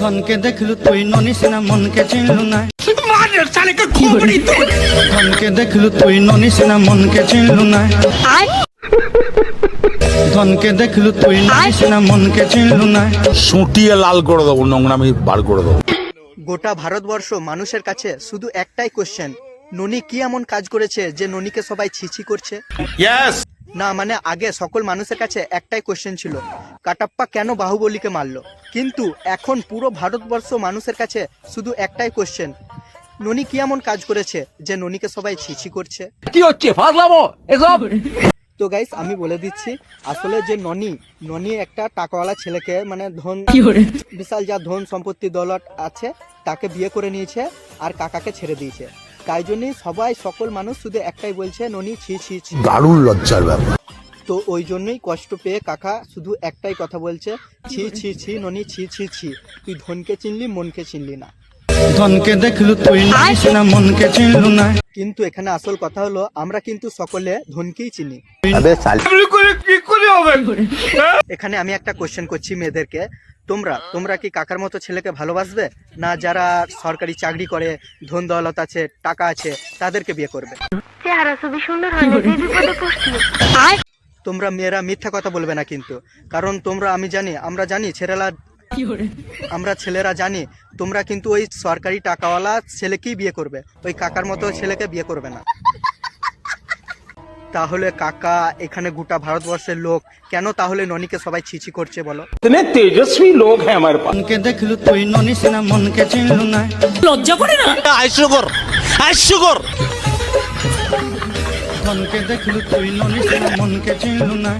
ধনকে দেখলু তুই ননি সিনা মনকে চিনলু না। ধনকে দেখলু তুই ননি সিনা মনকে চিনলু না। ধনকে দেখলু তুই ননি সিনা মনকে চিনলু না। সুটিয়ে লাল করে দেবো নোংরামি বার করে দেবো। গোটা ভারতবর্ষ মানুষের কাছে শুধু একটাই কোশ্চেন ননি কি এমন কাজ করেছে যে ননিকে সবাই ছিছি করছে? না মানে আগে সকল মানুষের কাছে একটাই কোশ্চেন ছিল কাটাপ্পা কেন বাহুবলীকে মারলো? কিন্তু এখন পুরো ভারতবর্ষ মানুষের কাছে শুধু একটাই কোশ্চেন ননি কি এমন কাজ করেছে যে ননিকে সবাই ছিছি করছে? কি হচ্ছে এসব? তো গাইস আমি বলে দিচ্ছি আসলে যে ননি ননি একটা টাকাওয়ালা ছেলেকে মানে ধন বিশাল যা ধন সম্পত্তি দৌলত আছে তাকে বিয়ে করে নিয়েছে আর কাকাকে ছেড়ে দিয়েছে। তাই জন্য সবাই সকল মানুষ শুধু একটাই বলছে ননি ছি ছি ছি। দারুণ লজ্জার ব্যাপার। তো ওই জন্যই কষ্ট পেয়ে কাকা শুধু একটাই কথা বলছে ছি ছি ছি ননি ছি ছি ছি। তুই ধনকে চিনলি মনকে চিনলি না। ধনকে দেখলু তুই ননি সিনা মনকে চিনলু না। কিন্তু এখানে আসল কথা হলো আমরা কিন্তু সকলে ধনকেই চিনি। এখানে আমি একটা কোশ্চেন করছি মেয়েদেরকে। তোমরা তোমরা কি কাকার মতো ছেলেকে ভালোবাসবে? না যারা সরকারি চাকরি করে ধন দৌলত আছে টাকা আছে তাদেরকে বিয়ে করবে? না তোমরা মেয়েরা মিথ্যা কথা বলবে না কিন্তু। কারণ তোমরা আমি জানি আমরা জানি ছেলেরা আমরা ছেলেরা জানি তোমরা কিন্তু ওই সরকারি টাকাওয়ালা ছেলেকেই বিয়ে করবে। ওই কাকার মতো ছেলেকে বিয়ে করবে না। তাহলে কাকা এখানে গোটা ভারতবর্ষের লোক কেন তাহলে ননিকে সবাই ছিছি করছে বলো? তুমি তেজস্বী লোক হ্যাঁ আমার মনকে দেখলু তুই ননি সিনা মনকে চিনলু না। লজ্জা করে না? আইসুগর আইসুগর মনকে দেখলু তুই ননি সিনা মনকে চিনলু না।